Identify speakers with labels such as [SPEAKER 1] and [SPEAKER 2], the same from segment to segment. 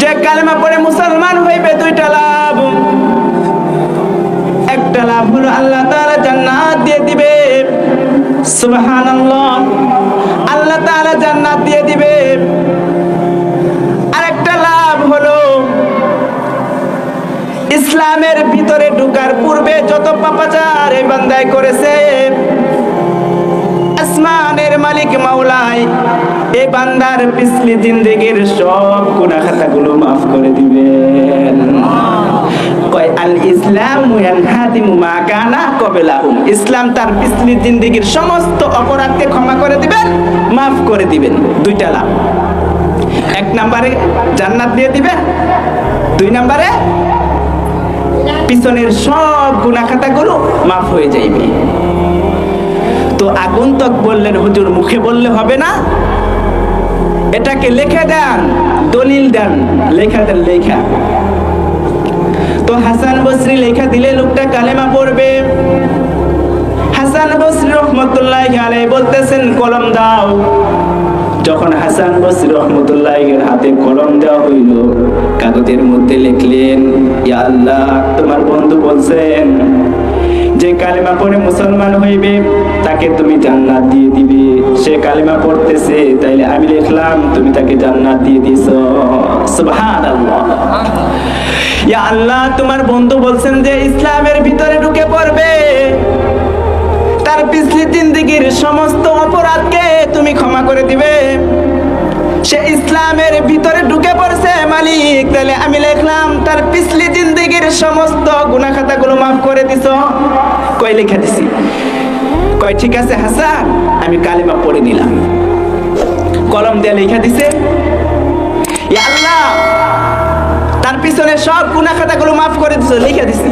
[SPEAKER 1] যে কালেমা পড়ে মুসলমান হইবে দুইটা লাভ। একটা লাভ হলো আল্লাহ তাআলা জান্নাত দিয়ে দিবে। সুবহানাল্লাহ। আল্লাহ তাআলা জান্নাত দিয়ে দিবে। আরেকটা লাভ হলো ইসলামের ভিতরে ঢুকার পূর্বে যত পাপাচার এই বান্দায় করেছে, আসমানের মালিক মাওলাই এই বান্দার পিছলি জিন্দেগির সব গুনাহ খাতাগুলো মাফ করে দিবেন। কয়, আল ইসলাম ইয়ানহাদিমু মা কানা কবলাহুম। ইসলাম তার পিছলি জিন্দেগির সমস্ত অপরাধকে ক্ষমা করে দিবেন, মাফ করে দিবেন। দুইটা লাভ। এক নম্বরে জান্নাত দিয়ে দিবেন, দুই নম্বরে পিছনের সব গুনাহ খাতাগুলো মাফ হয়ে যাইবে। তো আগন্তক বললেন, হুজুর মুখে বললে হবে না? এটাকে লিখে দেন, দলিল দেন, লেখা দেন, লেখা। তো হাসান বসরি লেখা দিলে লোকটা কালেমা পড়বে। হাসান বসরি রহমতুল্লাহ বলতেছেন, কলম দাও। যখন হাসান বসরি রহমতুল্লাহ হাতে কলম দেওয়া হইল, কাগজের মধ্যে লিখলেন, ইয়া আল্লাহ, তোমার বন্ধু বলছেন যে কালেমা পড়ে মুসলমান হইবে, তাকে তুমি জান্নাত দিয়ে দিবে। সে কালেমা পড়তেছে, তাইলে আমি লিখলাম তুমি তাকে জান্নাত দিয়ে দিছো। সুবহানাল্লাহ। ইয়া আল্লাহ, তোমার বন্ধু বলছেন যে ইসলামের ভিতরে ঢুকে পড়বে। তার পিছলি জিন্দিগির সমস্ত অপরাধকে তুমি ক্ষমা করে দিবে। সে ইসলামের ভিতরে ঢুকে পড়ছে মালিক তাহলে আমি লিখলাম তার পিছলি জিন্দিগির সমস্ত গুনাহ খাতাগুলো মাফ করে দিছ? কয় লিখে দিছি? কয়, ঠিক আছে হাসান, আমি কালিমা পড়ে নিলাম। কলম দিয়ে লিখে দিছে আল্লাহ, তার পিছনে সব গুনাহ খাতাগুলো মাফ করে দিছো। লিখে দিছি।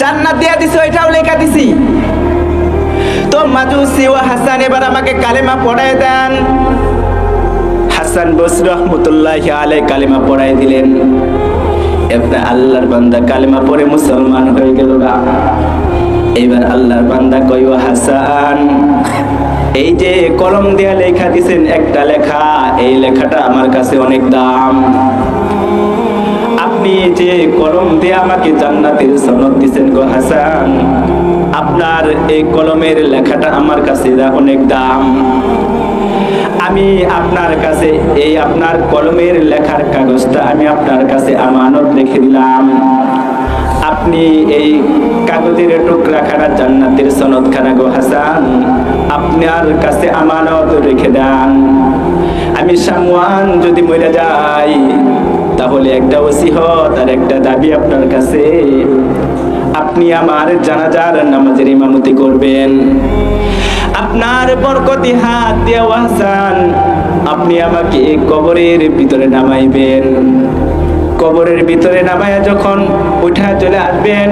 [SPEAKER 1] জান্নাত দিয়ে দিছো এটাও লেখা দিছি। তো মাজুসি ও হাসান এবার আমাকে কালেমা পড়ায় দেন। হাসান বসরি রহমতুল্লাহ আলাই কালেমা পড়াই দিলেন। এবার আল্লাহর বান্দা কালেমা পরে মুসলমান হয়ে গেল গা। এবার আল্লাহর বান্দা কইও হাসান, এই যে কলম দেয়া লেখা দিছেন একটা লেখা, এই লেখাটা আমার কাছে অনেক দাম। আপনি যে কলম দিয়ে আমাকে জান্নাতের সনদ দিছেন গো হাসান, আপনার এই কলমের লেখাটা আমার কাছে অনেক দাম। আমি আপনার কাছে এই আপনার কলমের লেখার কাগজটা আমি আপনার কাছে আমানত রেখে দিলাম। আপনি এই কাগজের টুকরাখানা জান্নাতের সনদখানা গো হাসান, আপনার কাছে আমানত রেখে দেন। আমি সামওয়ান যদি মরে যাই, তাহলে একটা ওসিহত আর একটা দাবি আপনার কাছে। আপনি আমার জানাজার নামাজের ইমামতি করবেন। আপনার বরকতি হাত দিয়ে হাসান আপনি আমাকে এই কবরের ভিতরে নামাইবেন। কবরের ভিতরে নামাইয়া যখন উঠা চলে আসবেন